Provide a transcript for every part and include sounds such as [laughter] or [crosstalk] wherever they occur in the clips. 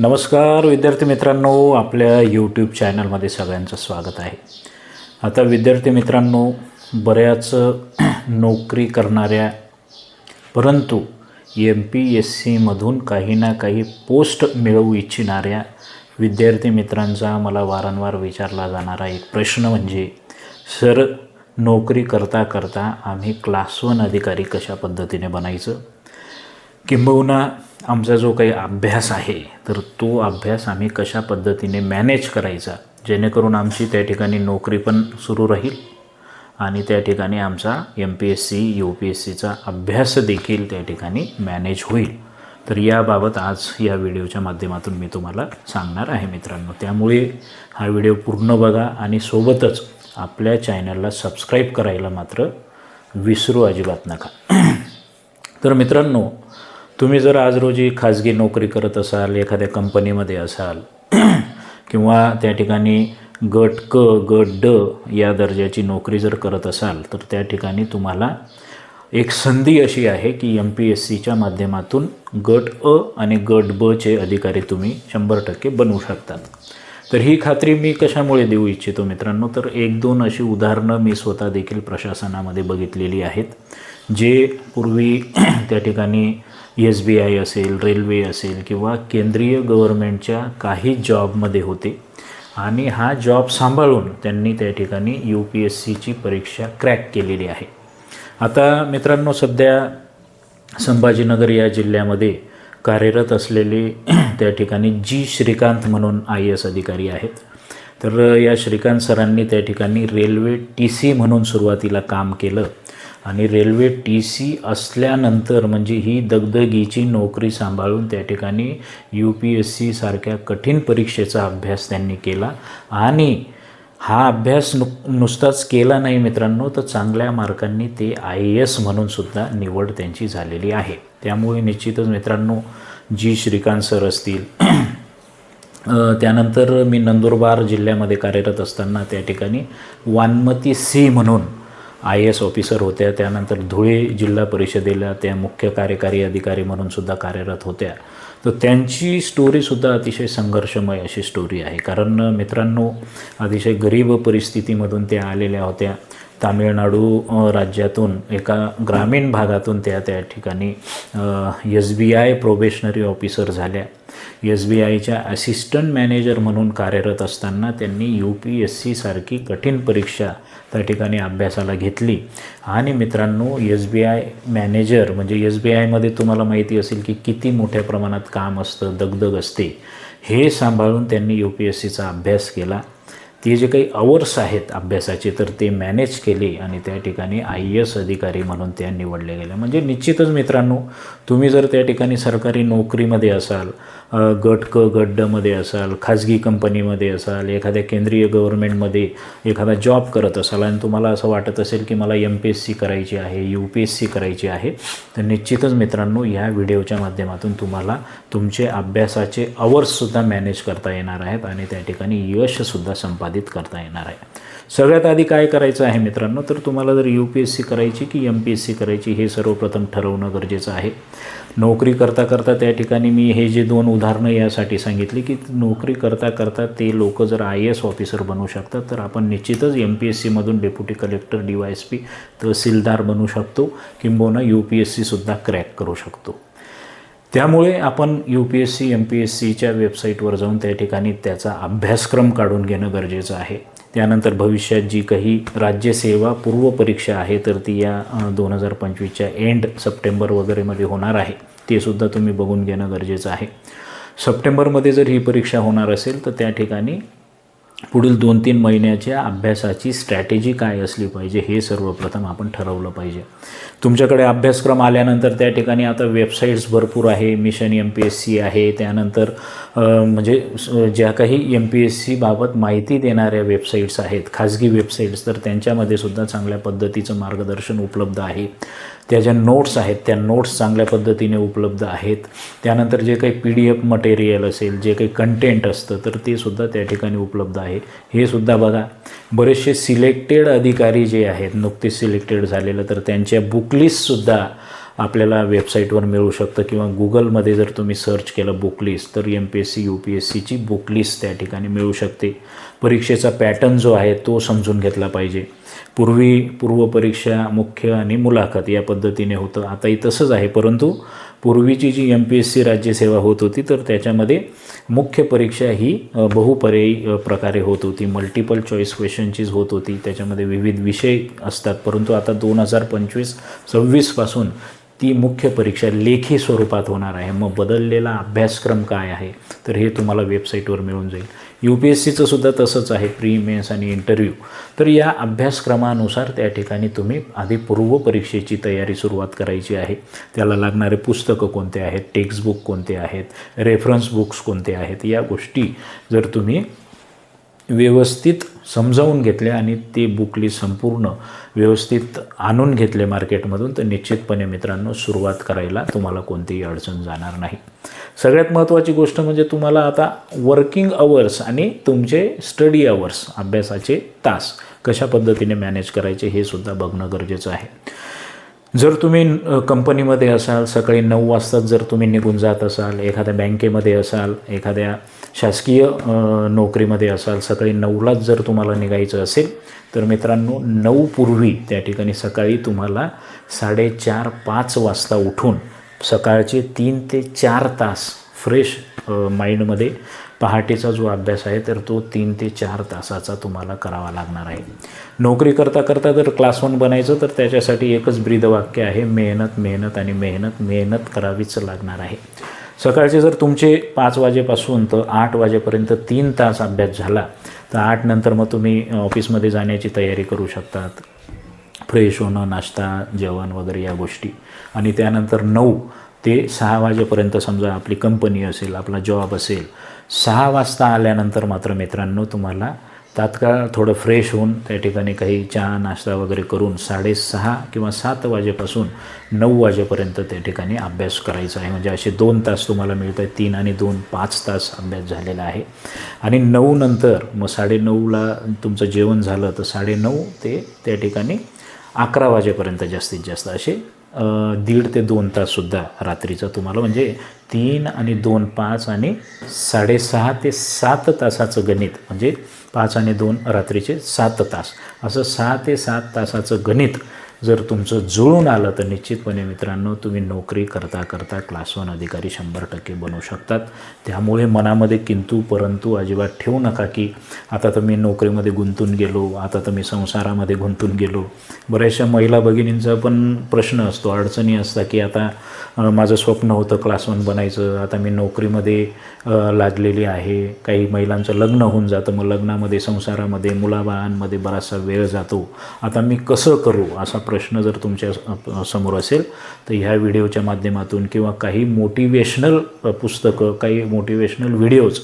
नमस्कार विद्यार्थी मित्रांनो आपल्या यूट्यूब चॅनलमध्ये सगळ्यांचं स्वागत आहे. आता विद्यार्थी मित्रांनो बऱ्याच [clears throat] नोकरी करणाऱ्या परंतु एम पी एस सीमधून काही ना काही पोस्ट मिळवू इच्छिणाऱ्या विद्यार्थी मित्रांचा मला वारंवार विचारला जाणारा एक प्रश्न म्हणजे सर नोकरी करता करता आम्ही क्लास वन अधिकारी कशा पद्धतीने बनायचं? किंबहुना आमचा जो काही अभ्यास आहे तर तो अभ्यास आम्ही कशा पद्धतीने मॅनेज करायचा? जेणेकरून आमची त्या ठिकाणी नोकरी पण सुरू राहील आणि त्या ठिकाणी आमचा M P S C U P S सीचा अभ्यास देखील त्या ठिकाणी मॅनेज होईल. तर याबाबत आज या व्हिडिओच्या माध्यमातून मी तुम्हाला सांगणार आहे मित्रांनो. त्यामुळे हा व्हिडिओ पूर्ण बघा आणि सोबतच आपल्या चॅनलला सबस्क्राईब करायला मात्र विसरू अजिबात नका. तर मित्रांनो तुम्ही जर आज रोजी खाजगी नोकरी करत असाल एखाद्या कंपनीमध्ये असाल [clears throat] किंवा त्या ठिकाणी गट क गट ड या दर्जाची नोकरी जर करत असाल तर त्या ठिकाणी तुम्हाला एक संधी अशी आहे की एम पी एस सीच्या माध्यमातून गट अ आणि गट ब चे अधिकारी तुम्ही शंभर टक्के बनवू शकतात. तर ही खात्री मी कशामुळे देऊ इच्छितो मित्रांनो तर एक दोन अशी उदाहरणं मी स्वतः देखील प्रशासनामध्ये बघितलेली आहेत जे पूर्वी [clears throat] त्या ठिकाणी एस बी आय असेल रेल्वे असेल किंवा केंद्रीय गव्हर्मेंटच्या काही जॉबमध्ये होते. आणि हा जॉब सांभाळून त्यांनी त्या ठिकाणी यू पी एस सीची परीक्षा क्रॅक केलेली आहे. आता मित्रांनो सध्या संभाजीनगर या जिल्ह्यामध्ये कार्यरत असलेले [clears throat] त्या ठिकाणी जी श्रीकांत म्हणून आय एस अधिकारी आहेत. तर या श्रीकांत सरांनी त्या ठिकाणी रेल्वे टी सी म्हणून सुरुवातीला काम केलं. आणि रेल्वे टी सी असल्यानंतर म्हणजे ही दगदगीची नोकरी सांभाळून त्या ठिकाणी यू पी एस सीसारख्या कठीण परीक्षेचा अभ्यास त्यांनी केला. आणि हा अभ्यास नु नुसताच केला नाही मित्रांनो तर चांगल्या मार्कांनी ते आय ए एस म्हणूनसुद्धा निवड त्यांची झालेली आहे. त्यामुळे निश्चितच मित्रांनो जी श्रीकांत सर असतील त्यानंतर मी नंदुरबार जिल्ह्यामध्ये कार्यरत असताना त्या ठिकाणी वानमती सी म्हणून आय एस ऑफिसर होत्या त्यानंतर धुळे जिल्हा परिषदेला त्या मुख्य कार्यकारी अधिकारी म्हणून सुद्धा कार्यरत होत्या. तर त्यांची स्टोरीसुद्धा अतिशय संघर्षमय अशी स्टोरी आहे. कारण मित्रांनो अतिशय गरीब परिस्थितीमधून त्या आलेल्या होत्या. तामिळनाडू राज्यातून एका ग्रामीण भागातून त्या त्या ठिकाणी S B I probationary officer झाल्या. एस बी आयच्या असिस्टंट मॅनेजर म्हणून कार्यरत असताना त्यांनी यू पी एस सीसारखी कठीण परीक्षा त्या ठिकाणी अभ्यासाला घेतली. आणि मित्रांनो एस बी आय मॅनेजर म्हणजे एस बी आयमध्ये तुम्हाला माहिती असेल की किती मोठ्या प्रमाणात काम असतं दगदग असते. हे सांभाळून त्यांनी यू पी एस सीचा अभ्यास केला. ते जे काही अवर्स आहेत अभ्यासाचे तर ते मॅनेज केले आणि त्या ठिकाणी आय एस अधिकारी म्हणून त्या निवडले गेल्या म्हणजे निश्चितच मित्रांनो तुम्ही जर त्या ठिकाणी सरकारी नोकरीमध्ये असाल गट क गट डमध्ये असाल खाजगी कंपनीमध्ये असाल एखाद्या केंद्रीय गव्हर्मेंटमध्ये एखादा जॉब करत असाल आणि तुम्हाला असं वाटत असेल की मला एम पी एस सी करायची आहे यू पी एस सी करायची आहे तर निश्चितच मित्रांनो ह्या व्हिडिओच्या माध्यमातून तुम्हाला तुमचे अभ्यासाचे अवर्ससुद्धा मॅनेज करता येणार आहेत आणि त्या ठिकाणी यशसुद्धा संपादित करता येणार आहे. सगळ्यात आधी काय करायचं आहे मित्रांनो तर तुम्हाला जर यू पी एस सी करायची की एम पी एस सी करायची हे सर्वप्रथम ठरवणं गरजेचं आहे. नोकरी करता करता त्या ठिकाणी मी हे जे दोन उदाहरणं यासाठी सांगितली की नोकरी करता करता ते लोक जर आय एस ऑफिसर बनू शकतात तर आपण निश्चितच M P S सीमधून deputy collector D Y S P तहसीलदार बनू शकतो किंबहुना यू पी एस सीसुद्धा क्रॅक करू शकतो. त्यामुळे आपण U P S C M P S सीच्या वेबसाईटवर जाऊन त्या ठिकाणी त्याचा अभ्यासक्रम काढून घेणं गरजेचं आहे. त्यानंतर भविष्यात जी काही राज्यसेवा पूर्व परीक्षा आहे तर ती या दोन हजार पंचवीसच्या एंड सप्टेंबर वगैरेमध्ये होणार आहे. ते सुद्धा तुम्ही बघून घेणं गरजेचं आहे. सप्टेंबरमध्ये जर ही परीक्षा होणार असेल तर त्या ठिकाणी पुढील दोन तीन महिन्याच्या अभ्यासाची स्ट्रॅटेजी काय असली पाहिजे हे सर्वप्रथम आपण ठरवलं पाहिजे. तुमच्याकडे अभ्यासक्रम आल्यानंतर त्या ठिकाणी आता वेबसाईट्स भरपूर आहे mission M P S C आहे त्यानंतर म्हणजे ज्या काही एम पी एस सीबाबत माहिती देणाऱ्या वेबसाईट्स आहेत खाजगी वेबसाईट्स तर त्यांच्यामध्ये सुद्धा चांगल्या पद्धतीचं मार्गदर्शन उपलब्ध आहे. त्या ज्या नोट्स आहेत त्या नोट्स चांगल्या पद्धतीने उपलब्ध आहेत. त्यानंतर जे काही पी डी एफ मटेरियल असेल जे काही कंटेंट असतं तर ते सुद्धा त्या ठिकाणी उपलब्ध आहे. हे सुद्धा बघा. बरेचसे सिलेक्टेड अधिकारी जे आहेत नुकतेच सिलेक्टेड झालेलं तर त्यांच्या बुकलिस्टसुद्धा आपल्याला वेबसाईटवर मिळू शकतं. किंवा गुगलमध्ये जर तुम्ही सर्च केलं बुकलिस्ट तर M P S C U P S सीची बुकलिस्ट त्या ठिकाणी मिळू शकते. परीक्षेचा पॅटर्न जो आहे तो समजून घेतला पाहिजे. पूर्वी पूर्वपरीक्षा मुख्य आणि मुलाखत या पद्धतीने होतं. आताही तसंच आहे परंतु पूर्वीची जी एम पी एस सी राज्यसेवा होत होती तर त्याच्यामध्ये मुख्य परीक्षा ही बहुपर्यायी प्रकारे होत होती. मल्टिपल चॉईस क्वेश्चनचीच होत होती. त्याच्यामध्ये विविध विषय असतात. परंतु आता दोन हजार पंचवीस सव्वीसपासून ती मुख्य परीक्षा लेखी स्वरूपात होणार आहे. मग बदललेला अभ्यासक्रम काय आहे? तर हे तुम्हाला वेबसाईटवर मिळून जाईल. यू पी एस सीचं सुद्धा तसंच आहे प्री मेन्स आणि इंटरव्ह्यू. तर या अभ्यासक्रमानुसार त्या ठिकाणी तुम्ही आधी पूर्वपरीक्षेची तयारी सुरुवात करायची आहे. त्याला लागणारे पुस्तकं कोणते आहेत? टेक्स्टबुक कोणते आहेत? रेफरन्स बुक्स कोणते आहेत? या गोष्टी जर तुम्ही व्यवस्थित समजावून घेतले आणि ते बुकली संपूर्ण व्यवस्थित आणून घेतले मार्केटमधून तर निश्चितपणे मित्रांनो सुरुवात करायला तुम्हाला कोणतीही अडचण जाणार नाही. सगळ्यात महत्त्वाची गोष्ट म्हणजे तुम्हाला आता वर्किंग अवर्स आणि तुमचे स्टडी अवर्स अभ्यासाचे तास कशा पद्धतीने मॅनेज करायचे हे सुद्धा बघणं गरजेचं आहे. जर तुम्ही कंपनीमध्ये असाल सकाळी नऊ वाजताच जर तुम्ही निघून जात असाल एखाद्या बँकेमध्ये असाल एखाद्या शासकीय नोकरीमध्ये असाल सकाळी नऊलाच जर तुम्हाला निघायचं असेल तर मित्रांनो नऊ पूर्वी त्या ठिकाणी सकाळी तुम्हाला साडेचार पाच वाजता उठून सकाळचे तीन ते चार तास फ्रेश माइंडमध्ये पहाटेचा जो अभ्यास आहे तर तो तीन ते चार तासाचा तुम्हाला करावा लागणार आहे. नोकरी करता करता जर क्लास वन बनायचं तर त्याच्यासाठी एकच ब्रीदवाक्य आहे मेहनत मेहनत आणि मेहनत मेहनत करावीच लागणार आहे. सकाळचे जर तुमचे पाच वाजेपासून तर आठ वाजेपर्यंत तीन तास अभ्यास झाला तर आठ नंतर मग तुम्ही ऑफिसमध्ये जाण्याची तयारी करू शकतात. फ्रेश होणं नाश्ता जेवण वगैरे या गोष्टी. आणि त्यानंतर नऊ ते सहा वाजेपर्यंत समजा आपली कंपनी असेल आपला जॉब असेल सहा वाजता आल्यानंतर मात्र मित्रांनो तुम्हाला तात्काळ थोडं फ्रेश होऊन त्या ठिकाणी काही चहा नाश्ता वगैरे करून साडेसहा किंवा सात वाजेपासून नऊ वाजेपर्यंत त्या ठिकाणी अभ्यास करायचा आहे. म्हणजे असे दोन तास तुम्हाला मिळत आहेत. तीन आणि दोन पाच तास अभ्यास झालेला आहे. आणि नऊ नंतर मग साडेनऊला तुमचं जेवण झालं तर साडेनऊ ते त्या ठिकाणी अकरा वाजेपर्यंत जास्तीत जास्त असे दीड ते दोन ताससुद्धा रात्रीचं तुम्हाला. म्हणजे तीन आणि दोन पाच आणि साडेसहा ते सात तासाचं गणित. म्हणजे पाच आणि दोन रात्रीचे सात तास. असं सहा ते सात तासाचं गणित जर तुमचं जुळून आलं तर निश्चितपणे मित्रांनो तुम्ही नोकरी करता करता क्लास वन अधिकारी शंभर टक्के बनवू शकतात. त्यामुळे मनामध्ये किंतू परंतु अजिबात ठेवू नका की आता तर मी नोकरीमध्ये गुंतून गेलो आता तर मी संसारामध्ये गुंतून गेलो. बऱ्याचशा महिला भगिनींचा पण प्रश्न असतो अडचणी असतात की आता माझं स्वप्न होतं क्लास वन बनायचं आता मी नोकरीमध्ये लागलेली आहे. काही महिलांचं लग्न होऊन जातं मग लग्नामध्ये संसारामध्ये मुलाबाळांमध्ये बराचसा वेळ जातो. आता मी कसं करू? असा प्रश्न जर तुमच्यासमोर असेल तर ह्या व्हिडिओच्या माध्यमातून किंवा काही मोटिवेशनल पुस्तकं काही मोटिवेशनल व्हिडिओज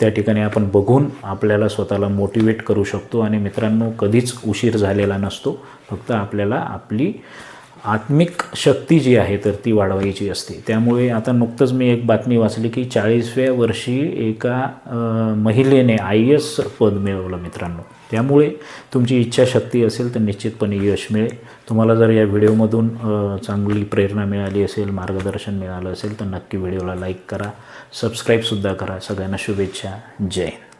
त्या ठिकाणी आपण बघून आपल्याला स्वतःला मोटिवेट करू शकतो. आणि मित्रांनो कधीच उशीर झालेला नसतो. फक्त आपल्याला आपली आत्मिक शक्ती जी आहे तर ती वाढवायची असते. त्यामुळे आता नुकतंच मी एक बातमी वाचली की चाळीसव्या वर्षी एका महिलेने आय एस पद मिळवलं मित्रांनो. त्यामुळे तुमची इच्छाशक्ती असेल तर निश्चितपणे यश मिळेल. तुम्हाला जर या व्हिडिओमधून चांगली प्रेरणा मिळाली असेल मार्गदर्शन मिळालं असेल तर नक्की व्हिडिओला लाईक करा. सबस्क्राईबसुद्धा करा. सगळ्यांना शुभेच्छा. जय हिंद.